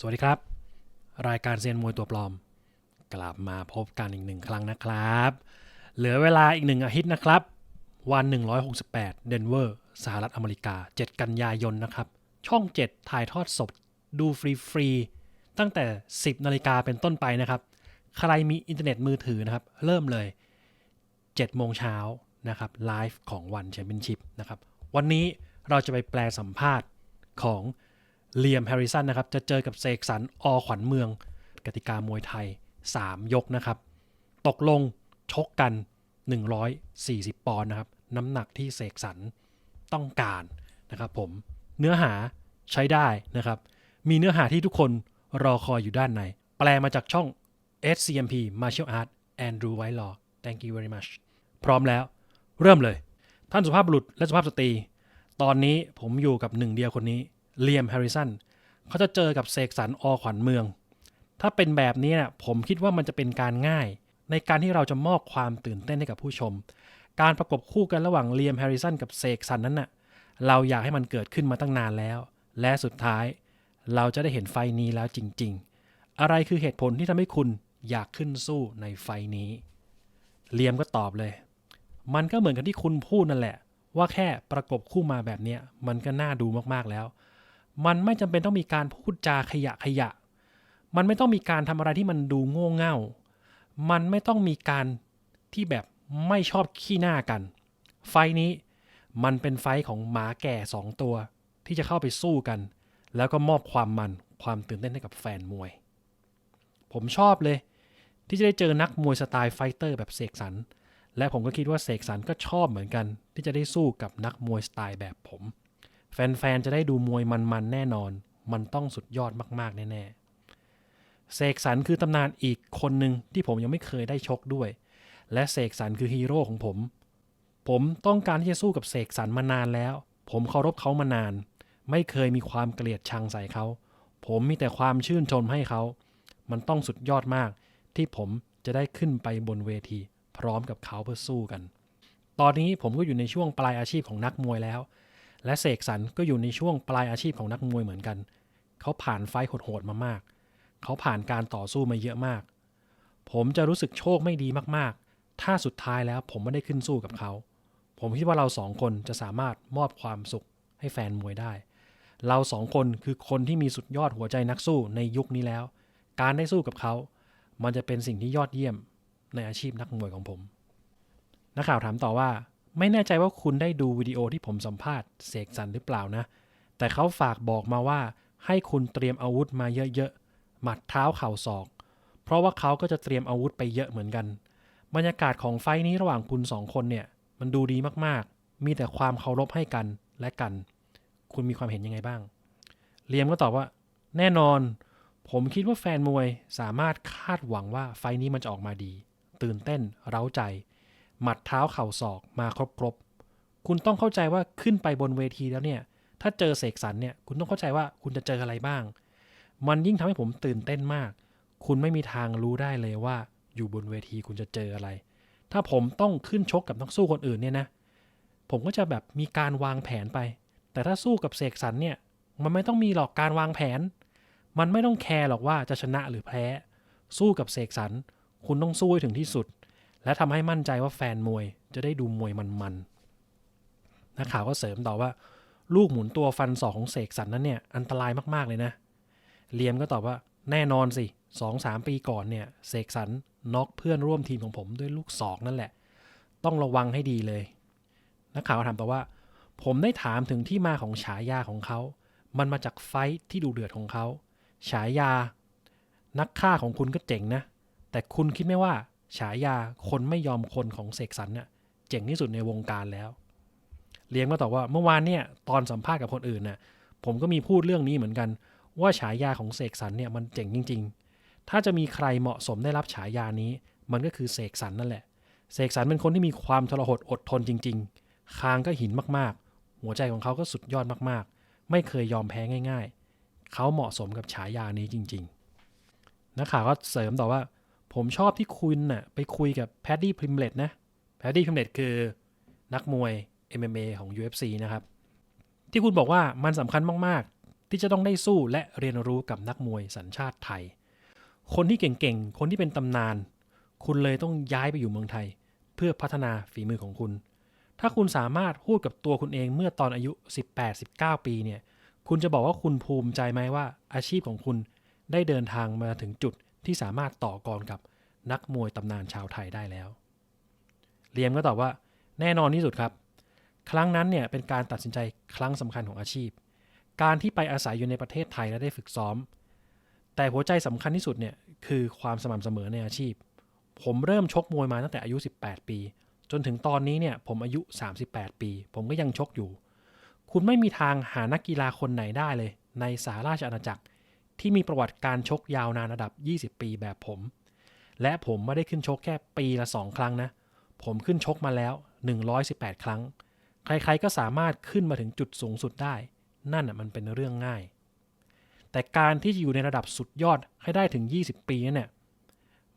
สวัสดีครับ รายการเซียนมวยตัวปลอม กลับมาพบกันอีกหนึ่งครั้งนะครับ เหลือเวลาอีกหนึ่งอาทิตย์นะครับ วัน 168 เดนเวอร์สหรัฐอเมริกา 7 กันยายนนะครับ ช่อง 7 ถ่ายทอดสดดูฟรีๆ ตั้งแต่ 10 นาฬิกาเป็นต้นไปนะครับ ใครมีอินเทอร์เน็ตมือถือนะครับ เริ่มเลย 7 โมงเช้านะครับไลฟ์ของวันแชมเปี้ยนชิพนะครับ วันนี้เราจะไปแปลสัมภาษณ์ของ เลียมแฮร์ริสันนะครับ จะเจอกับเสกสรรอขวัญเมือง กติกามวยไทย 3 ยกนะครับ ตกลงชกกัน 140 ปอนด์นะครับ น้ำหนักที่เสกสรรต้องการนะครับผมเนื้อหาใช้ได้นะครับ มีเนื้อหาที่ทุกคนรอคอยอยู่ด้านใน แปลมาจากช่อง SCMP Martial Art Andrew Whitelaw thank you very much พร้อมแล้ว เริ่มเลย ท่านสุภาพบุรุษและสุภาพสตรี ตอนนี้ผมอยู่กับหนึ่งเดียวคนนี้ เลียมแฮร์ริสันเขาจะเจอกับเสกสรรอขวัญเมือง ถ้าเป็นแบบนี้เนี่ยผมคิดว่ามันจะเป็นการง่าย ในการที่เราจะมอบความตื่นเต้นให้กับผู้ชม การประกบคู่กันระหว่างเลียมแฮร์ริสันกับเสกสรรนั้นน่ะเราอยากให้มันเกิดขึ้นมาตั้งนานแล้ว และสุดท้าย เราจะได้เห็นไฟนี้แล้วจริง ๆ อะไรคือเหตุผลที่ทำให้คุณอยากขึ้นสู้ในไฟนี้ เลียมก็ตอบเลย มันก็เหมือนกับที่คุณพูดนั่นแหละ ว่าแค่ประกบคู่มาแบบนี้มันก็น่าดูมากๆแล้ว มันไม่จำเป็นต้องมีการพูดจาขยะขยะ มันไม่ต้องมีการทำอะไรที่มันดูโง่เง่า มันไม่ต้องมีการที่แบบไม่ชอบขี้หน้ากัน ไฟนี้มันเป็นไฟของหมาแก่สองตัว ที่จะเข้าไปสู้กัน แล้วก็มอบความมันความตื่นเต้นให้กับแฟนมวย ผมชอบเลย ที่จะได้เจอนักมวยสไตล์ไฟเตอร์แบบเสกสรรและผมก็คิดว่าเสกสรรก็ชอบเหมือนกัน ที่จะได้สู้กับนักมวยสไตล์แบบผม แฟน ๆ จะได้ดูมวยมัน ๆ แน่นอน มันต้องสุดยอดมาก ๆ แน่ ๆ เสกสรรคือตำนานอีกคนหนึ่งที่ผมยังไม่เคยได้ชกด้วย และเสกสรรคือฮีโร่ของผม ผมต้องการที่จะสู้กับเสกสรรมานานแล้ว ผมเคารพเขามานาน ไม่เคยมีความเกลียดชังใส่เขา ผมมีแต่ความชื่นชมให้เขา มันต้องสุดยอดมากที่ผมจะได้ขึ้นไปบนเวที พร้อมกับเขาเพื่อสู้กัน ตอนนี้ผมก็อยู่ในช่วงปลายอาชีพของนักมวยแล้ว และเสกสรรก็อยู่ในช่วงปลายอาชีพของนักมวยเหมือนกัน เขาผ่านไฟโหดๆมามาก เขาผ่านการต่อสู้มาเยอะมาก ผมจะรู้สึกโชคไม่ดีมากๆ ถ้าสุดท้ายแล้วผมไม่ได้ขึ้นสู้กับเขา ผมคิดว่าเราสองคนจะสามารถมอบความสุขให้แฟนมวยได้ เราสองคนคือคนที่มีสุดยอดหัวใจนักสู้ในยุคนี้แล้ว การได้สู้กับเขา มันจะเป็นสิ่งที่ยอดเยี่ยมในอาชีพนักมวยของผม นักข่าวถามต่อว่า ไม่แน่ใจว่าคุณได้ดูวิดีโอที่ผมสัมภาษณ์เสกสรรหรือเปล่านะ แต่เขาฝากบอกมาว่าให้คุณเตรียมอาวุธมาเยอะๆ หมัดเท้าเข่าศอก เพราะว่าเขาก็จะเตรียมอาวุธไปเยอะเหมือนกัน บรรยากาศของไฟนี้ระหว่างคุณสองคนเนี่ย มันดูดีมากๆ มีแต่ความเคารพให้กันและกัน คุณมีความเห็นยังไงบ้าง เลียมก็ตอบว่า แน่นอน ผมคิดว่าแฟนมวยสามารถคาดหวังว่าไฟนี้มันจะออกมาดี ตื่นเต้น เร้าใจ หมัดเท้าเข่าศอกมาครบๆคุณต้องเข้าใจว่าขึ้นไปบนเวทีแล้วเนี่ย ถ้าเจอเสกสรรเนี่ย คุณต้องเข้าใจว่าคุณจะเจออะไรบ้าง มันยิ่งทำให้ผมตื่นเต้นมาก คุณไม่มีทางรู้ได้เลยว่า อยู่บนเวทีคุณจะเจออะไร ถ้าผมต้องขึ้นชกกับนักสู้คนอื่นเนี่ยนะ ผมก็จะแบบมีการวางแผนไป แต่ถ้าสู้กับเสกสรรเนี่ย มันไม่ต้องมีหรอกการวางแผน มันไม่ต้องแคร์หรอกว่าจะชนะหรือแพ้ สู้กับเสกสรรคุณต้องสู้ให้ถึงที่สุด และทำให้มั่นใจว่าแฟนมวยจะได้ดูมวยมันๆนักข่าวก็เสริมต่อว่า ลูกหมุนตัวฟันศอกของเสกสรรนั้นเนี่ยอันตรายมากๆเลยนะ เลียมก็ตอบว่าแน่นอนสิสองสามปีก่อนเนี่ยเสกสรรน็อกเพื่อนร่วมทีมของผมด้วยลูกศอกนั่นแหละ ต้องระวังให้ดีเลย นักข่าวก็ถามต่อว่า ผมได้ถามถึงที่มาของฉายาของเขา มันมาจากไฟท์ที่ดูเดือดของเขา ฉายา นักฆ่าของคุณก็เจ๋งนะ แต่คุณคิดไหมว่า ฉายาคนไม่ยอมคนของเสกสรรเนี่ยเจ๋งที่สุดในวงการแล้ว เลี้ยงก็ตอบว่าเมื่อวานเนี่ยตอนสัมภาษณ์กับคนอื่นน่ะผมก็มีพูดเรื่องนี้เหมือนกัน ว่าฉายาของเสกสรรเนี่ยมันเจ๋งจริง ๆ ถ้าจะมีใครเหมาะสมได้รับฉายานี้ มันก็คือเสกสรรนั่นแหละเสกสรรเป็นคนที่มีความทรหดอดทนจริง ๆ คางก็หินมากๆ หัวใจของเขาก็สุดยอดมากๆ ไม่เคยยอมแพ้ง่าย ๆ เขาเหมาะสมกับฉายานี้จริง ๆนักข่าวก็เสริมต่อว่า ผมชอบที่คุณน่ะไปคุยกับแพดดี้พริมเลตนะแพดดี้พริมเลตคือนักมวย MMA ของ UFC นะครับ ที่คุณบอกว่ามันสำคัญมากๆที่ที่จะต้องได้สู้และเรียนรู้กับนักมวยสัญชาติไทย คนที่เก่ง ๆ คนที่เป็นตำนาน คุณเลยต้องย้ายไปอยู่เมืองไทย เพื่อพัฒนาฝีมือของคุณ ถ้าคุณสามารถพูดกับตัวคุณเองเมื่อตอนอายุ 18-19 ปีเนี่ย คุณจะบอกว่าคุณภูมิใจไหมว่าอาชีพของคุณได้เดินทางมาถึงจุด ที่สามารถต่อกรกับนักมวยตำนานชาวไทยได้แล้ว เลียมก็ตอบว่าแน่นอนที่สุดครับ ครั้งนั้นเนี่ยเป็นการตัดสินใจครั้งสำคัญของอาชีพ การที่ไปอาศัยอยู่ในประเทศไทยและได้ฝึกซ้อม แต่หัวใจสำคัญที่สุดเนี่ยคือความสม่ำเสมอในอาชีพ ผมเริ่มชกมวยมาตั้งแต่อายุ 18 ปี จนถึงตอนนี้เนี่ยผมอายุ 38 ปี ผมก็ยังชกอยู่ คุณไม่มีทางหานักกีฬาคนไหนได้เลย ในสาราชอาณาจักร ที่มีประวัติการชกยาวนานระดับ 20 ปีแบบผม และผมไม่ได้ขึ้นชกแค่ปีละ 2 ครั้งนะ ผมขึ้นชกมาแล้ว 118 ครั้ง ใครๆก็สามารถขึ้นมาถึงจุดสูงสุดได้ นั่นน่ะมันเป็นเรื่องง่าย แต่การที่จะอยู่ในระดับสุดยอดให้ได้ถึง 20 ปีนั่นเนี่ย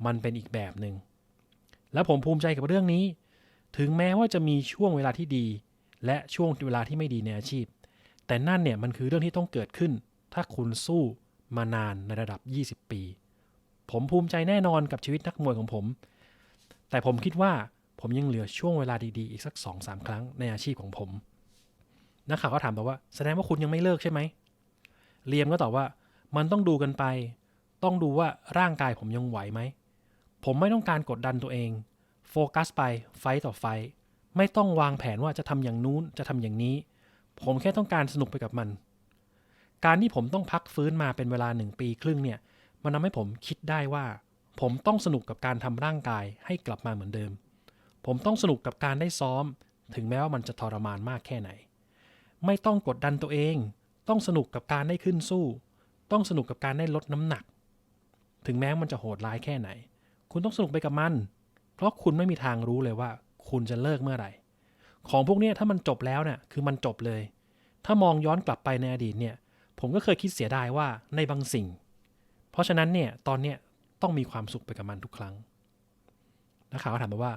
มันเป็นอีกแบบหนึ่งและผมภูมิใจกับเรื่องนี้ ถึงแม้ว่าจะมีช่วงเวลาที่ดี และช่วงเวลาที่ไม่ดีในอาชีพ แต่นั่นเนี่ยมันคือเรื่องที่ต้องเกิดขึ้น ถ้าคุณสู้ มานานในระดับ 20 ปี ผมภูมิใจแน่นอนกับชีวิตนักมวยของผม แต่ผมคิดว่าผมยังเหลือช่วงเวลาดีๆ อีกสัก 2-3 ครั้งในอาชีพของผม นักข่าวก็ถามต่อว่า แสดงว่าคุณยังไม่เลิกใช่ไหม เลียมก็ตอบว่ามันต้องดูกันไป ต้องดูว่าร่างกายผมยังไหวไหม ผมไม่ต้องการกดดันตัวเอง โฟกัสไปไฟต์ต่อไฟต์ไม่ต้องวางแผนว่าจะทำอย่างนู้นจะทำอย่างนี้ ผมแค่ต้องการสนุกไปกับมัน การที่ผมต้องพักฟื้นมาเป็นเวลาหนึ่งปีครึ่งเนี่ย มันทำให้ผมคิดได้ว่า ผมต้องสนุกกับการทำร่างกายให้กลับมาเหมือนเดิม ผมต้องสนุกกับการได้ซ้อม ถึงแม้ว่ามันจะทรมานมากแค่ไหน ไม่ต้องกดดันตัวเอง ต้องสนุกกับการได้ขึ้นสู้ ต้องสนุกกับการได้ลดน้ำหนัก ถึงแม้มันจะโหดร้ายแค่ไหน คุณต้องสนุกไปกับมัน เพราะคุณไม่มีทางรู้เลยว่า คุณจะเลิกเมื่อไหร่ ของพวกนี้ถ้ามันจบแล้วเนี่ยคือมันจบเลย ถ้ามองย้อนกลับไปในอดีตเนี่ย ผมก็เคยคิดเสียดายว่าในบางสิ่ง เพราะฉะนั้นเนี่ยตอนเนี้ยต้องมีความสุขไปกับมันทุกครั้งนักข่าวก็ถามมาว่า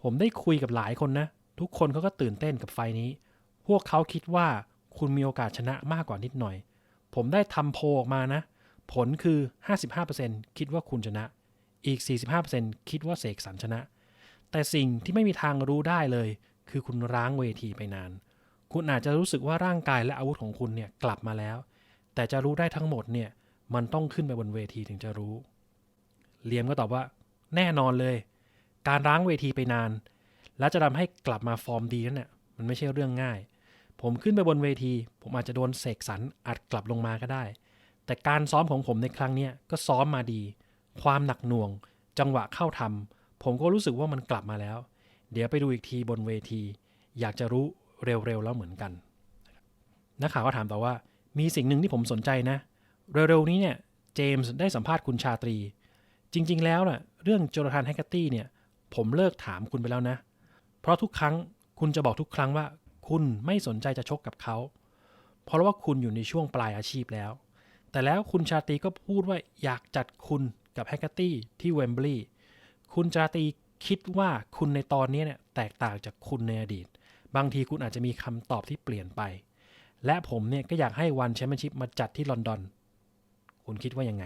ผมได้คุยกับหลายคนนะ ทุกคนเขาก็ตื่นเต้นกับไฟนี้ พวกเขาคิดว่าคุณมีโอกาสชนะมากกว่านิดหน่อย ผมได้ทำโพออกมานะ ผลคือ 55%คิดว่าคุณชนะ อีก 45%คิดว่าเสกสรรชนะ แต่สิ่งที่ไม่มีทางรู้ได้เลย คือคุณร้างเวทีไปนาน คุณอาจจะรู้สึกว่าร่างกายและอาวุธของคุณเนี่ยกลับมาแล้ว แต่จะรู้ได้ทั้งหมดเนี่ย มันต้องขึ้นไปบนเวทีถึงจะรู้ เลียมก็ตอบว่า แน่นอนเลย การร้างเวทีไปนาน และจะทำให้กลับมาฟอร์มดีนั่นน่ะมันไม่ใช่เรื่องง่าย ผมขึ้นไปบนเวที ผมอาจจะโดนเสกสรรอัดกลับลงมาก็ได้ แต่การซ้อมของผมในครั้งนี้ก็ซ้อมมาดี ความหนักหน่วง จังหวะเข้าทำผมก็รู้สึกว่ามันกลับมาแล้ว เดี๋ยวไปดูอีกทีบนเวที อยากจะรู้เร็วๆแล้วเหมือนกันนักข่าวก็ถามต่อว่า มีสิ่งหนึ่งที่ผมสนใจนะ เร็วๆนี้เนี่ยเจมส์ได้สัมภาษณ์คุณชาตรี จริงๆ แล้วน่ะเรื่องโจนาธานแฮกเกอร์ตี้เนี่ย ผมเลิกถามคุณไปแล้วนะ เพราะทุกครั้งคุณจะบอกทุกครั้งว่า คุณไม่สนใจจะชกกับเขา เพราะว่าคุณอยู่ในช่วงปลายอาชีพแล้ว แต่แล้วคุณชาตรีก็พูดว่าอยากจัดคุณกับแฮกเกอร์ตี้ที่เวมบลีย์คุณชาตรีคิดว่าคุณในตอนนี้เนี่ยแตกต่างจากคุณในอดีต บางทีคุณอาจจะมีคำตอบที่เปลี่ยนไป และผมเนี่ยก็อยากให้วันแชมเปี้ยนชิพมาจัดที่ลอนดอน คุณคิดว่ายังไง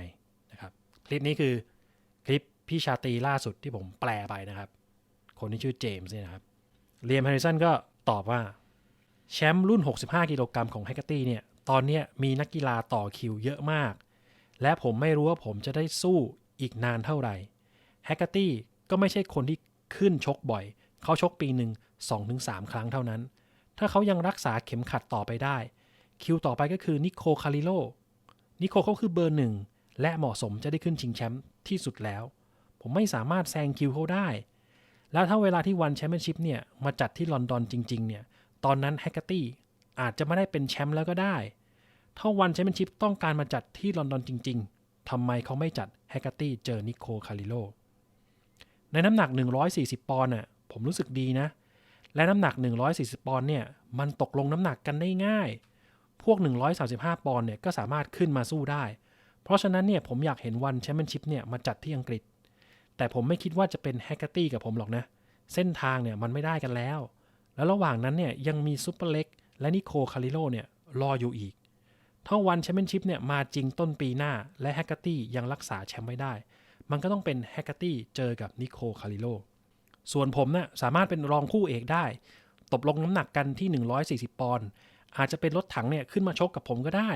นะครับ คลิปนี้คือคลิปพี่ชาตรีล่าสุดที่ผมแปลไปนะครับ คนที่ชื่อเจมส์เนี่ยนะครับเลียมแฮร์ริสันก็ตอบว่าแชมป์รุ่น 65 กิโลกรัมของแฮกเกอร์ตี้เนี่ย ตอนนี้มีนักกีฬาต่อคิวเยอะมาก และผมไม่รู้ว่าผมจะได้สู้อีกนานเท่าไหร่แฮกเกอร์ตี้ก็ไม่ใช่คนที่ขึ้นชกบ่อย เขาชกปีหนึ่ง2-3 ครั้งเท่านั้น ถ้าเขายังรักษาเข็มขัดต่อไปได้ คิวต่อไปก็คือนิโคคาริโลนิโคเขาคือเบอร์หนึ่งและเหมาะสมจะได้ขึ้นชิงแชมป์ที่สุดแล้ว ผมไม่สามารถแซงคิวเขาได้ แล้วถ้าเวลาที่วันแชมเปี้ยนชิพเนี่ยมาจัดที่ลอนดอนจริง ๆ เนี่ย ตอนนั้นแฮกเกอร์ตี้อาจจะไม่ได้เป็นแชมป์แล้วก็ได้ ถ้าวันแชมเปี้ยนชิพต้องการมาจัดที่ลอนดอนจริง ๆทำไมเขาไม่จัดแฮกเกอร์ตี้เจอนิโคคาริโลในน้ำหนัก 140 ปอนด์น่ะผมรู้สึกดีนะ และน้ำหนัก 140 ปอนด์เนี่ยมันตกลงน้ำหนักกันได้ง่าย พวก 135 ปอนด์เนี่ยก็สามารถขึ้นมาสู้ได้ เพราะฉะนั้นเนี่ยผมอยากเห็นวันแชมเปี้ยนชิพเนี่ยมาจัดที่อังกฤษ แต่ผมไม่คิดว่าจะเป็นแฮกเกอร์ตี้กับผมหรอกนะ เส้นทางเนี่ยมันไม่ได้กันแล้ว แล้วระหว่างนั้นเนี่ยยังมีซุปเปอร์เล็กและนิโคคาริโลเนี่ยรออยู่อีกถ้าวันแชมเปี้ยนชิพเนี่ยมาจริงต้นปีหน้าและแฮกเกอร์ตี้ยังรักษาแชมป์ไว้ได้ มันก็ต้องเป็นแฮกเกอร์ตี้เจอกับนิโคคาริโล ส่วนผมเนี่ยสามารถเป็นรองคู่เอกได้ ตบลงน้ำหนักกันที่ 140 ปอนด์ อาจจะเป็นรถถังเนี่ยขึ้นมาชกกับผมก็ได้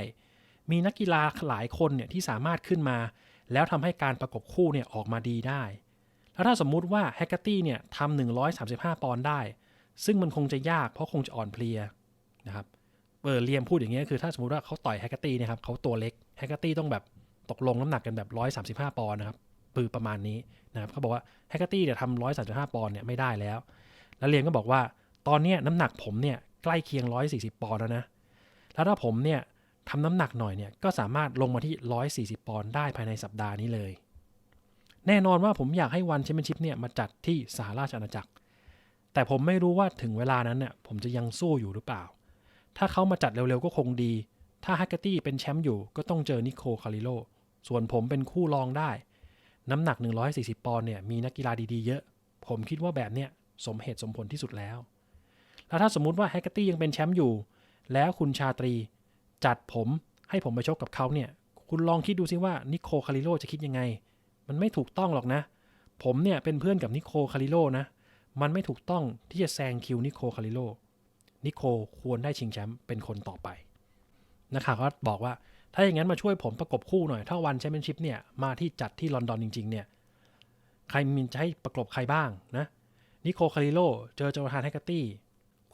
มีนักกีฬาหลายคนเนี่ยที่สามารถขึ้นมา แล้วทำให้การประกบคู่เนี่ยออกมาดีได้ แล้วถ้าสมมุติว่าแฮกเกอร์ตี้เนี่ยทำ135 ปอนด์ได้ ซึ่งมันคงจะยากเพราะคงจะอ่อนเพลียนะครับเออเรียมพูดอย่างเงี้ยคือถ้าสมมติว่าเขาต่อยแฮกเกอร์ตี้เนะครับเขาตัวเล็กแฮกเกอร์ตี้ต้องแบบตกลงน้ำหนักกันแบบ 135 ปอนด์นะครับ ปือประมาณนี้นะครับเขาบอกว่าแฮกเกอร์ตี้เนี่ยทำ135ปอนด์เนี่ยไม่ได้แล้ว แล้วเรียมก็บอกว่าตอนนี้น้ำหนักผมเนี่ยใกล้เคียง140ปอนด์แล้วนะ แล้วถ้าผมเนี่ยทำน้ำหนักหน่อยเนี่ยก็สามารถลงมาที่140ปอนด์ได้ภายในสัปดาห์นี้เลย แน่นอนว่าผมอยากให้วันแชมเปี้ยนชิพเนี่ยมาจัดที่สหราชอาณาจักร แต่ผมไม่รู้ว่าถึงเวลานั้นเนี่ยผมจะยังสู้อยู่หรือเปล่า ถ้าเขามาจัดเร็วๆก็คงดี ถ้าฮักเกอร์ตี้เป็นแชมป์อยู่ก็ต้องเจอนิโคคาริโลส่วนผมเป็นคู่รองได้ น้ำหนัก 140 ปอนด์เนี่ยมีนักกีฬาดีๆเยอะ ผมคิดว่าแบบเนี้ยสมเหตุสมผลที่สุดแล้ว แล้วถ้าสมมุติว่าแฮกเกอร์ตี้ยังเป็นแชมป์อยู่ แล้วคุณชาตรี จัดผมให้ผมไปชกกับเขาเนี่ย คุณลองคิดดูซิว่านิโคคาริโลจะคิดยังไง มันไม่ถูกต้องหรอกนะ ผมเนี่ยเป็นเพื่อนกับนิโคคาริโลนะ มันไม่ถูกต้องที่จะแซงคิวนิโคคาริโลนิโคควรได้ชิงแชมป์เป็นคนต่อไปนักข่าวก็บอกว่า ถ้าอย่างนั้นมาช่วยผมประกบคู่หน่อยถ้าวันแชมเปี้ยนชิพเนี่ยมาที่จัดที่ลอนดอนจริง ๆ เนี่ย ใครมีจะให้ประกบใครบ้างนะนิโคคาริโลเจอโจนาธานแฮกเกอร์ตี้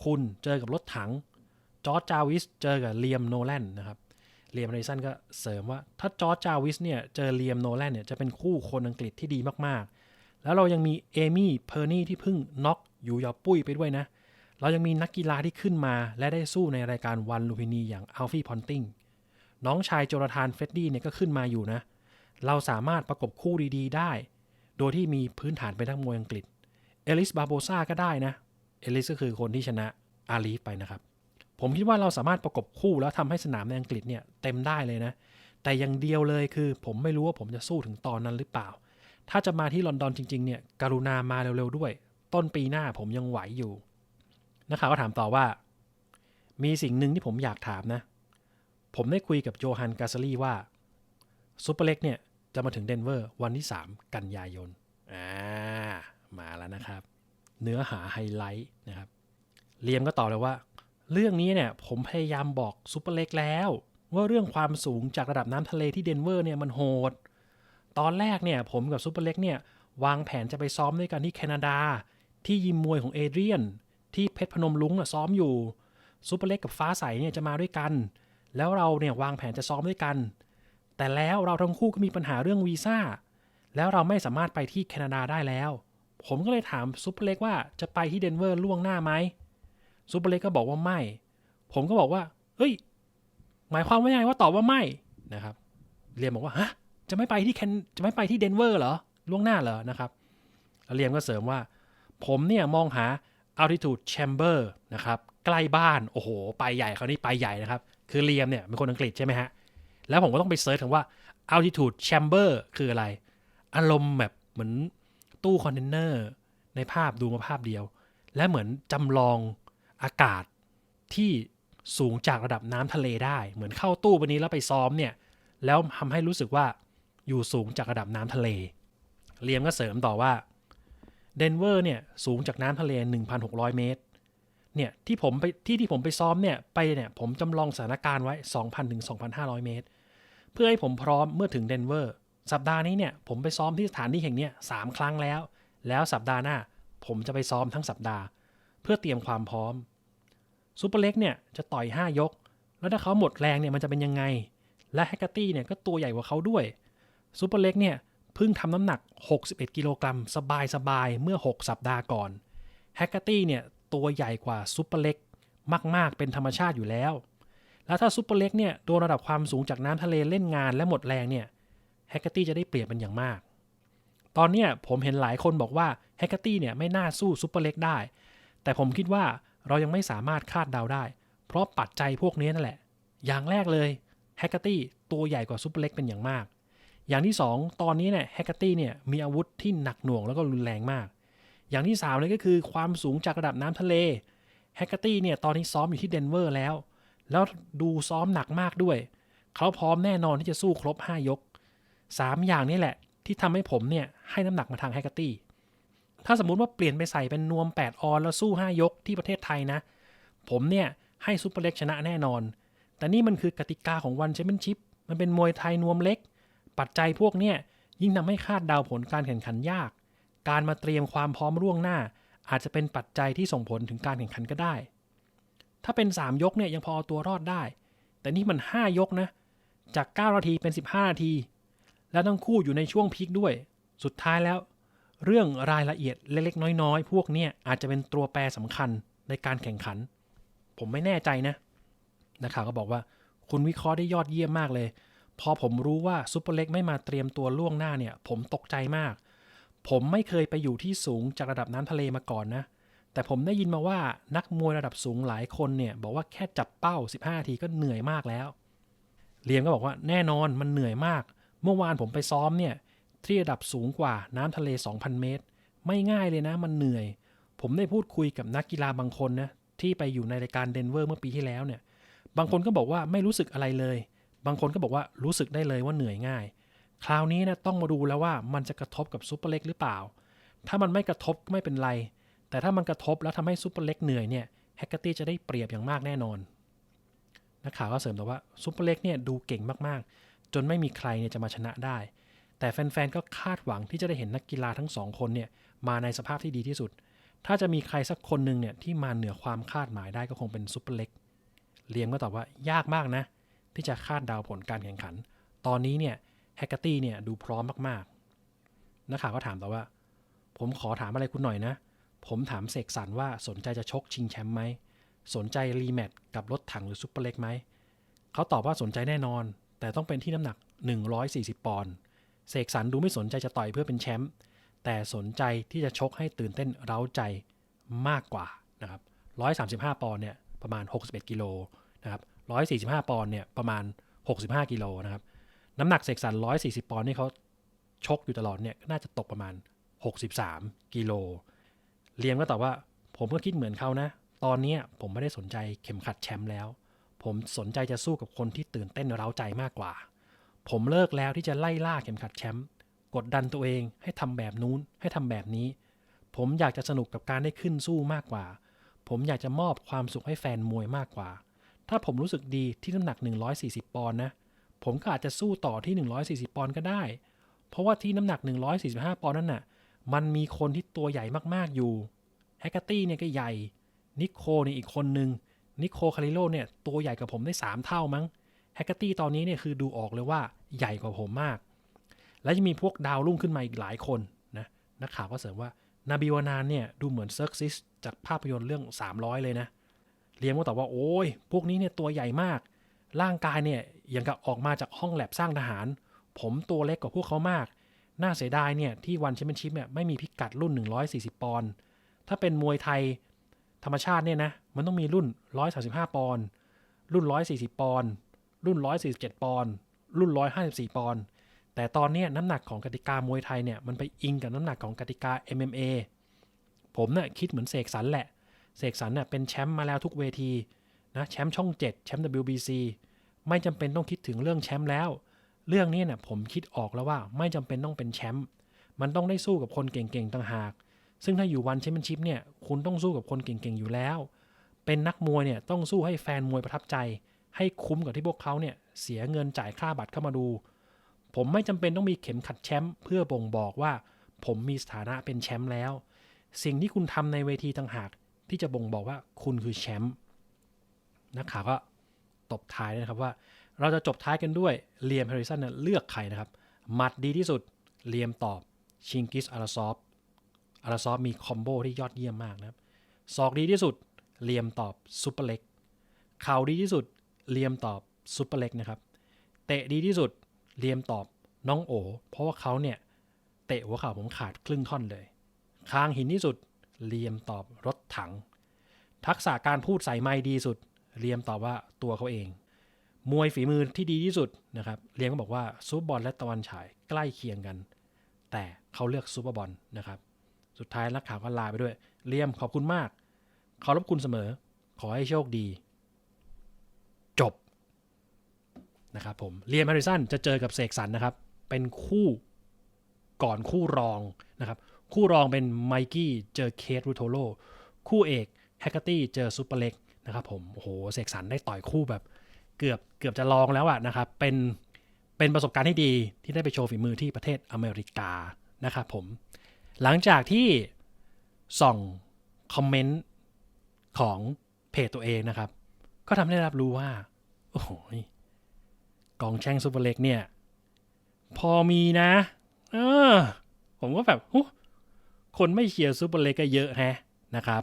คุณเจอกับรถถัง จอร์จจาวิสเจอกับเลียมโนแลนนะครับเลียมไรสันก็เสริมว่าถ้าจอร์จจาวิสเนี่ยเจอเลียมโนแลนเนี่ยจะเป็นคู่คนอังกฤษที่ดีมากๆ แล้วเรายังมีเอมี่เพอร์นี่ที่เพิ่งน็อกอยู่ยอปุ้ยไปด้วยนะ เรายังมีนักกีฬาที่ขึ้นมาและได้สู้ในรายการวันลูพินีอย่างอัลฟี่พอนติง น้องชายโจนาธานเฟดดี้เนี่ยก็ขึ้นมาอยู่นะ เราสามารถประกบคู่ดีๆ ได้ โดยที่มีพื้นฐานเป็นนักมวยอังกฤษ เอลิสบาโบซาก็ได้นะ เอลิสก็คือคนที่ชนะอาลีฟไปนะครับ ผมคิดว่าเราสามารถประกบคู่แล้วทำให้สนามในอังกฤษเนี่ยเต็มได้เลยนะ แต่อย่างเดียวเลยคือ ผมไม่รู้ว่าผมจะสู้ถึงตอนนั้นหรือเปล่า ถ้าจะมาที่ลอนดอนจริงๆเนี่ยกรุณามาเร็วๆด้วย ต้นปีหน้าผมยังไหวอยู่นักข่าวก็ถามต่อว่า มีสิ่งหนึ่งที่ผมอยากถามนะ ผมได้คุยกับโจฮันกาซารีว่าซูเปอร์เล็กเนี่ยจะมาถึงเดนเวอร์วันที่ 3 กันยายน อ่า มาแล้วนะครับ เนื้อหาไฮไลท์นะครับเลียมก็ตอบเลยว่า เรื่องนี้เนี่ยผมพยายามบอกซูเปอร์เล็กแล้ว ว่าเรื่องความสูงจากระดับน้ำทะเลที่เดนเวอร์เนี่ยมันโหด ตอนแรกเนี่ยผมกับซูเปอร์เล็กเนี่ยวางแผนจะไปซ้อมด้วยกันที่แคนาดา ที่ยิมมวยของเอเดรียน ที่เพชรพนมลุงน่ะซ้อมอยู่ซูเปอร์เล็กกับฟ้าใสเนี่ยจะมาด้วยกัน แล้วเราเนี่ยวางแผนจะซ้อมด้วยกัน แต่แล้วเราทั้งคู่ก็มีปัญหาเรื่องวีซ่า แล้วเราไม่สามารถไปที่แคนาดาได้แล้ว ผมก็เลยถามซูเปอร์เล็กว่าจะไปที่เดนเวอร์ล่วงหน้าไหมซูเปอร์เล็กก็บอกว่าไม่ ผมก็บอกว่า เฮ้ย หมายความว่ายังไงว่าตอบว่าไม่นะครับ เรียมบอกว่าฮะจะไม่ไปที่แคนจะไม่ไปที่เดนเวอร์เหรอล่วงหน้าเหรอนะครับแล้วเรียมก็เสริมว่า ผมเนี่ยมองหา altitude chamber นะครับ ใกล้บ้าน โอ้โห ไปใหญ่เขาวนี่ไปใหญ่นะครับ คือเรียมเนี่ยเป็นคนอังกฤษใช่ไหมฮะ แล้วผมก็ต้องไปเซิร์ชคำว่า altitude chamber คืออะไร อารมณ์แบบเหมือนตู้คอนเทนเนอร์ในภาพดูมาภาพเดียว และเหมือนจำลองอากาศที่สูงจากระดับน้ำทะเลได้ เหมือนเข้าตู้ไปนี้แล้วไปซ้อมเนี่ย แล้วทำให้รู้สึกว่าอยู่สูงจากระดับน้ำทะเล เลียมก็เสริมต่อว่าเดนเวอร์เนี่ยสูงจากน้ำทะเล 1,600 เมตร เนี่ยที่ผมไปที่ที่ผมไปซ้อมเนี่ยไปเนี่ยผมจำลองสถานการณ์ไว้ 2,000ถึง2,500 เมตร เพื่อให้ผมพร้อมเมื่อถึงเดนเวอร์สัปดาห์นี้เนี่ยผมไปซ้อมที่สถานที่แห่งเนี้ยสามครั้งแล้ว แล้วสัปดาห์หน้า ผมจะไปซ้อมทั้งสัปดาห์ เพื่อเตรียมความพร้อมซูเปอร์เล็กเนี่ยจะต่อย 5 ยก แล้วถ้าเขาหมดแรงเนี่ยมันจะเป็นยังไง และแฮกเกอร์ตี้เนี่ยก็ตัวใหญ่กว่าเขาด้วยซูเปอร์เล็กเนี่ยเพิ่งทำน้ำหนัก 61 กิโลกรัมสบายๆเมื่อ 6 สัปดาห์ก่อนแฮกเกอร์ตี้เนี่ย ตัวใหญ่กว่าซูเปอร์เล็กมากๆ เป็นธรรมชาติอยู่แล้ว แล้วถ้าซูเปอร์เล็กเนี่ยโดนระดับความสูงจากน้ำทะเลเล่นงานและหมดแรงเนี่ยแฮกเกอร์ตี้จะได้เปรียบเป็นอย่างมาก ตอนเนี้ยผมเห็นหลายคนบอกว่าแฮกเกอร์ตี้เนี่ยไม่น่าสู้ซูเปอร์เล็กได้ แต่ผมคิดว่าเรายังไม่สามารถคาดเดาได้ เพราะปัจจัยพวกนี้นั่นแหละ อย่างแรกเลยแฮกเกอร์ตี้ตัวใหญ่กว่าซูเปอร์เล็กเป็นอย่างมาก อย่างที่ 2 ตอนนี้เนี่ยแฮกเกอร์ตี้เนี่ยมีอาวุธที่หนักหน่วงแล้วก็รุนแรงมาก อย่างที่3เลยก็คือความสูงจากระดับน้ำทะเลแฮกเกอร์ตี้เนี่ยตอนนี้ซ้อมอยู่ที่เดนเวอร์แล้ว แล้วดูซ้อมหนักมากด้วย เขาพร้อมแน่นอนที่จะสู้ครบ 5 ยก 3 อย่างนี้แหละ ที่ทำให้ผมเนี่ยให้น้ำหนักมาทางแฮกเกอร์ตี้ถ้าสมมุติว่าเปลี่ยนไปใส่เป็นนวม 8 ออนแล้วสู้ 5 ยกที่ประเทศไทยนะ ผมเนี่ยให้ซูเปอร์เล็กชนะแน่นอน แต่นี่มันคือกติกาของวันแชมเปี้ยนชิพมันเป็นมวยไทยนวมเล็ก ปัจจัยพวกเนี่ยยิ่งทำให้คาดเดาผลการแข่งขันยาก การมาเตรียมความพร้อมล่วงหน้า อาจจะเป็นปัจจัยที่ส่งผลถึงการแข่งขันก็ได้ ถ้าเป็น 3 ยกเนี่ยยังพอเอาตัวรอดได้ แต่นี่มัน 5 ยกนะ จาก 9 นาทีเป็น 15 นาที แล้วทั้งคู่อยู่ในช่วงพีคด้วย สุดท้ายแล้ว เรื่องรายละเอียดเล็กๆ น้อยๆ พวกเนี่ยอาจจะเป็นตัวแปรสำคัญในการแข่งขัน ผมไม่แน่ใจนะนักข่าวก็บอกว่า คุณวิเคราะห์ได้ยอดเยี่ยมมากเลย พอผมรู้ว่าซุปเปอร์เล็กไม่มาเตรียมตัวล่วงหน้าเนี่ย ผมตกใจมาก ผมไม่เคยไปอยู่ที่สูงจากระดับน้ำทะเลมาก่อนนะ แต่ผมได้ยินมาว่านักมวยระดับสูงหลายคนเนี่ย บอกว่าแค่จับเป้า 15 ทีก็เหนื่อยมากแล้ว เลียมก็บอกว่าแน่นอนมันเหนื่อยมาก เมื่อวานผมไปซ้อมเนี่ย ที่ระดับสูงกว่าน้ำทะเล 2,000 เมตร ไม่ง่ายเลยนะมันเหนื่อย ผมได้พูดคุยกับนักกีฬาบางคนนะที่ไปอยู่ในรายการเดนเวอร์เมื่อปีที่แล้วเนี่ย บางคนก็บอกว่าไม่รู้สึกอะไรเลย บางคนก็บอกว่ารู้สึกได้เลยว่าเหนื่อยง่าย คราวนี้นะต้องมาดูแล้วว่ามันจะกระทบกับซูเปอร์เล็กหรือเปล่า ถ้ามันไม่กระทบก็ไม่เป็นไร แต่ถ้ามันกระทบแล้วทำให้ซูเปอร์เล็กเหนื่อยเนี่ยแฮกเกอร์ตี้จะได้เปรียบอย่างมากแน่นอนนักข่าวก็เสริมต่อว่าซูเปอร์เล็กเนี่ยดูเก่งมากๆ จนไม่มีใครเนี่ยจะมาชนะได้ แต่แฟนๆก็คาดหวังที่จะได้เห็นนักกีฬาทั้งสองคนเนี่ยมาในสภาพที่ดีที่สุด ถ้าจะมีใครสักคนหนึ่งเนี่ยที่มาเหนือความคาดหมายได้ก็คงเป็นซูเปอร์เล็กเลียมก็ตอบว่ายากมากนะ ที่จะคาดเดาผลการแข่งขัน ตอนนี้เนี่ย แฮกเกอร์ตี้เนี่ยดูพร้อมมากๆนักข่าวก็ถามต่อว่า ผมขอถามอะไรคุณหน่อยนะ ผมถามเสกสรรว่าสนใจจะชกชิงแชมป์ไหม สนใจรีแมตช์กับรถถังหรือซุปเปอร์เล็กไหม เขาตอบว่าสนใจแน่นอน แต่ต้องเป็นที่น้ำหนัก 140 ปอนด์ เสกสรรดูไม่สนใจจะต่อยเพื่อเป็นแชมป์ แต่สนใจที่จะชกให้ตื่นเต้นเร้าใจมากกว่านะครับ135 ปอนด์เนี่ยประมาณ 61 กิโลนะครับ145 ปอนด์เนี่ยประมาณ 65 กิโลนะครับ น้ำหนักเสกสรร140ปอนด์นี่เขาชกอยู่ตลอดเนี่ยน่าจะตกประมาณ63กิโลเลียมก็ตอบว่า ผมก็คิดเหมือนเขานะ ตอนนี้ผมไม่ได้สนใจเข็มขัดแชมป์แล้ว ผมสนใจจะสู้กับคนที่ตื่นเต้นเร้าใจมากกว่า ผมเลิกแล้วที่จะไล่ล่าเข็มขัดแชมป์กดดันตัวเองให้ทำแบบนู้นให้ทำแบบนี้ ผมอยากจะสนุกกับการได้ขึ้นสู้มากกว่า ผมอยากจะมอบความสุขให้แฟนมวยมากกว่า ถ้าผมรู้สึกดีที่น้ำหนัก 140 ปอนด์นะ ผมก็อาจจะสู้ต่อที่ 140 ปอนด์ก็ได้ เพราะว่าที่น้ำหนัก 145 ปอนด์นั่นน่ะ มันมีคนที่ตัวใหญ่มากๆอยู่ แฮกเกอร์ตี้เนี่ยก็ใหญ่ นิโคเนี่ยอีกคนนึง นิโคคาริโลเนี่ยตัวใหญ่กว่าผมได้ 3 เท่ามั้ง แฮกเกอร์ตี้ตอนนี้เนี่ยคือดูออกเลยว่าใหญ่กว่าผมมาก และจะมีพวกดาวรุ่งขึ้นมาอีกหลายคนนะ นักข่าวก็เสริมว่านาบิวานานเนี่ยดูเหมือนเซิร์กซิสจากภาพยนตร์เรื่อง 300 เลยนะ เลียมก็ตอบว่าโอ้ย พวกนี้เนี่ยตัวใหญ่มาก ร่างกายเนี่ย ยังกับออกมาจากห้องแลบสร้างทหาร ผมตัวเล็กกว่าพวกเขามาก น่าเสียดายเนี่ยที่วันแชมเปี้ยนชิพเนี่ยไม่มีพิกัดรุ่น 140 ปอนด์ถ้าเป็นมวยไทยธรรมชาติเนี่ยนะมันต้องมีรุ่น 135 ปอนด์รุ่น 140 ปอนด์รุ่น 147 ปอนด์รุ่น 154 ปอนด์แต่ตอนนี้น้ำหนักของกติกามวยไทยเนี่ยมันไปอิงกับน้ำหนักของกติกา MMA ผมเนี่ยคิดเหมือนเสกสรรแหละ เสกสรรเนี่ยเป็นแชมป์มาแล้วทุกเวทีนะแชมป์ช่อง 7 แชมป์ WBC ไม่จำเป็นต้องคิดถึงเรื่องแชมป์แล้ว เรื่องนี้เนี่ยผมคิดออกแล้วว่าไม่จำเป็นต้องเป็นแชมป์มันต้องได้สู้กับคนเก่งๆต่างหาก ซึ่งถ้าอยู่วันแชมเปี้ยนชิพเนี่ยคุณต้องสู้กับคนเก่งๆอยู่แล้ว เป็นนักมวยเนี่ยต้องสู้ให้แฟนมวยประทับใจ ให้คุ้มกับที่พวกเขาเนี่ยเสียเงินจ่ายค่าบัตรเข้ามาดู ผมไม่จำเป็นต้องมีเข็มขัดแชมป์เพื่อบ่งบอกว่า ผมมีสถานะเป็นแชมป์แล้ว สิ่งที่คุณทำในเวทีต่างหากที่จะบ่งบอกว่าคุณคือแชมป์นักข่าวก็ ตบท้ายนะครับว่า เราจะจบท้ายกันด้วยเลียมแฮร์ริสันเลือกใครนะครับหมัดดีที่สุดเลียมตอบชิงกิสอาราซอฟอาราซอฟมีคอมโบที่ยอดเยี่ยมมากนะครับศอกดีที่สุดเลียมตอบซุปเปอร์เล็กเข่าดีที่สุดเลียมตอบซุปเปอร์เล็กนะครับเตะดีที่สุดเลียมตอบน้องโอเพราะว่าเขาเนี่ยเตะหัวเข่าผมขาดครึ่งท่อนเลยคางหินที่สุดเลียมตอบรถถัง ทักษะการพูดใส่ไม้ดีสุด เลียมตอบว่าตัวเขาเอง มวยฝีมือที่ดีที่สุดนะครับเลียมก็บอกว่าซูเปอร์บอลและตะวันฉายใกล้เคียงกัน แต่เขาเลือกซูเปอร์บอลนะครับ สุดท้ายนักข่าวก็ลาไปด้วย เลียมขอบคุณมากเคารพคุณเสมอ ขอให้โชคดี จบนะครับผมเลียมแฮริสันจะเจอกับเสกสรรนะครับ เป็นคู่ก่อนคู่รองนะครับ คู่รองเป็นไมกี้เจอเคทรูโทโลคู่เอกแฮกเกอร์ตี้เจอซูเปอร์เล็ก นะครับผมโอ้โหเสกสรรได้ต่อยคู่แบบ เกือบเกือบจะลองแล้วอะนะครับ เป็นเป็นประสบการณ์ที่ดีที่ได้ไปโชว์ฝีมือที่ประเทศอเมริกานะครับผม หลังจากที่ส่องคอมเมนต์ของเพจตัวเองนะครับ ก็ทำให้ได้รับรู้ว่า โอ้โหกองแช่งซูเปอร์เล็กเนี่ย พอมีนะ เออ ผมก็แบบคนไม่เชียร์ซูเปอร์เล็กก็เยอะแฮะนะครับ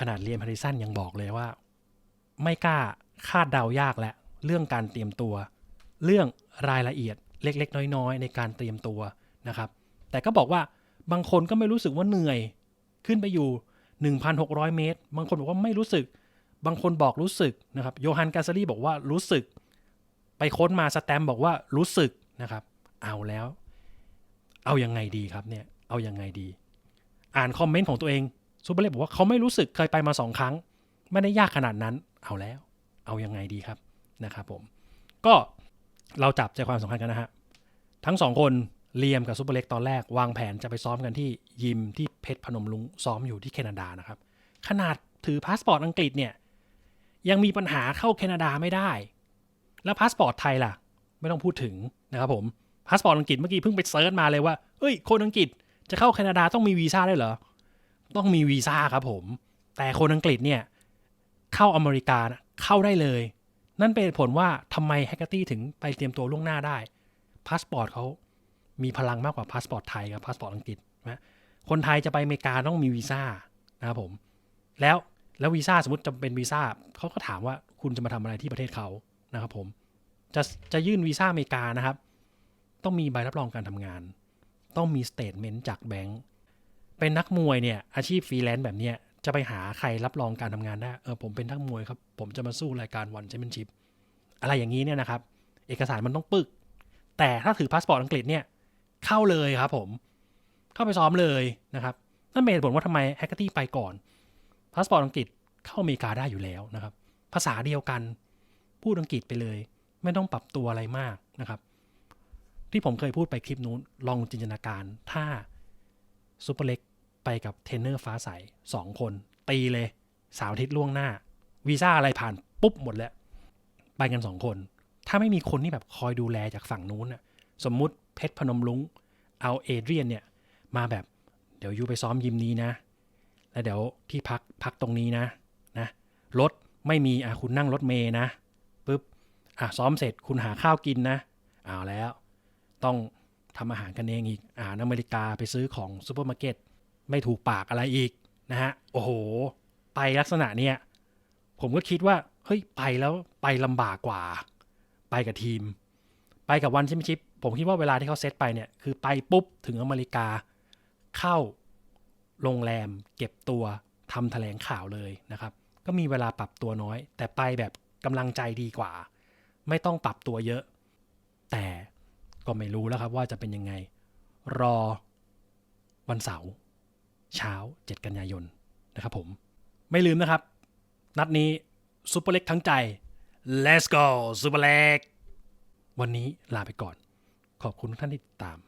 ขนาดเรียนพาริสันยังบอกเลยว่า ไม่กล้าคาดเดายากและ เรื่องการเตรียมตัว เรื่องรายละเอียดเล็ก ๆ น้อย ๆ ในการเตรียมตัวนะครับ แต่ก็บอกว่าบางคนก็ไม่รู้สึกว่าเหนื่อย ขึ้นไปอยู่ 1,600 เมตร บางคนบอกว่าไม่รู้สึก บางคนบอกรู้สึกนะครับโยฮันกาซารีบอกว่ารู้สึก ไปค้นมาสแตมบอกว่ารู้สึกนะครับ เอาแล้ว เอายังไงดีครับเนี่ยเอายังไงดี อ่านคอมเมนต์ของตัวเอง ซูเปอร์เล็กบอกว่าเขาไม่รู้สึกเคยไปมาสองครั้ง ไม่ได้ยากขนาดนั้นเอาแล้ว เอายังไงดีครับนะครับผมก็เราจับใจความสำคัญกันนะฮะทั้งสองคนเลียมกับซูเปอร์เล็กตอนแรก วางแผนจะไปซ้อมกันที่ยิมที่เพชรพนมลุงซ้อมอยู่ที่แคนาดานะครับ ขนาดถือพาสปอร์ตอังกฤษเนี่ยยังมีปัญหาเข้าแคนาดาไม่ได้ แล้วพาสปอร์ตไทยล่ะ ไม่ต้องพูดถึงนะครับผมพาสปอร์ตอังกฤษเมื่อกี้เพิ่งไปเซิร์ชมาเลยว่าเอ้ยคนอังกฤษจะเข้าแคนาดาต้องมีวีซ่าได้เหรอ ต้องมีวีซ่าครับผม แต่คนอังกฤษเนี่ย เข้าอเมริกาเข้าได้เลย นั่นเป็นผลว่าทำไมแฮกเกอร์ตี้ถึงไปเตรียมตัวล่วงหน้าได้พาสปอร์ตเขามีพลังมากกว่าพาสปอร์ตไทยกับพาสปอร์ตอังกฤษนะคนไทยจะไปอเมริกาต้องมีวีซ่านะครับผม แล้วแล้ววีซ่าสมมติจะเป็นวีซ่าเขาก็ถามว่าคุณจะมาทำอะไรที่ประเทศเขานะครับผม จะจะยื่นวีซ่าอเมริกานะครับ ต้องมีใบรับรองการทำงาน ต้องมีสเตทเมนต์จากแบงก์ เป็นนักมวยเนี่ยอาชีพฟรีแลนซ์แบบเนี้ยจะไปหาใครรับรองการทำงานได้เออผมเป็นนักมวยครับ ผมจะมาสู้รายการวันแชมเปี้ยนชิพอะไรอย่างนี้เนี่ยนะครับ เอกสารมันต้องปึก แต่ถ้าถือพาสปอร์ตอังกฤษเนี่ยเข้าเลยครับผมเข้าไปซ้อมเลยนะครับนั่นเป็นเหตุผลว่าทำไมแฮกเกอร์ตี้ไปก่อนพาสปอร์ตอังกฤษเข้าอเมริกาได้อยู่แล้วนะครับ ภาษาเดียวกันพูดอังกฤษไปเลย ไม่ต้องปรับตัวอะไรมากนะครับ ที่ผมเคยพูดไปคลิปนู้นลองจินตนาการถ้า ซูเปอร์เล็กไปกับเทรนเนอร์ฟ้าใสสองคน ตีเลยสาวทิตย์ล่วงหน้า วีซ่าอะไรผ่านปุ๊บหมดแล้ว ไปกันสองคน ถ้าไม่มีคนที่แบบคอยดูแลจากฝั่งนู้นนะสมมุติเพชรพนมลุงเอาเอเดรียนเนี่ย มาแบบเดี๋ยวยูไปซ้อมยิมนี้นะ แล้วเดี๋ยวที่พักพักตรงนี้นะนะรถไม่มีอะคุณนั่งรถเมย์นะปุ๊บอะซ้อมเสร็จคุณหาข้าวกินนะเอาแล้ว ต้อง ทำอาหารกันเองอีกอาหารอเมริกาไปซื้อของซูเปอร์มาร์เก็ตไม่ถูกปากอะไรอีกนะฮะโอ้โห ไปลักษณะเนี้ยผมก็คิดว่าเฮ้ยไปแล้วไปลำบากกว่า ไปกับทีม ไปกับวันแชมเปี้ยนชิพผมคิดว่าเวลาที่เขาเซตไปเนี่ยคือไปปุ๊บถึงอเมริกา เข้าโรงแรมเก็บตัวทำแถลงข่าวเลยนะครับ ก็มีเวลาปรับตัวน้อย แต่ไปแบบกำลังใจดีกว่า ไม่ต้องปรับตัวเยอะ แต่ ก็ไม่รู้แล้วครับว่าจะเป็นยังไง รอวันเสาร์เช้า 7 กันยายนนะครับผม ไม่ลืมนะครับ นัดนี้ซูเปอร์เล็กทั้งใจ let's go ซูเปอร์เล็กวันนี้ลาไปก่อน ขอบคุณทุกท่านที่ติดตาม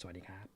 สวัสดีครับ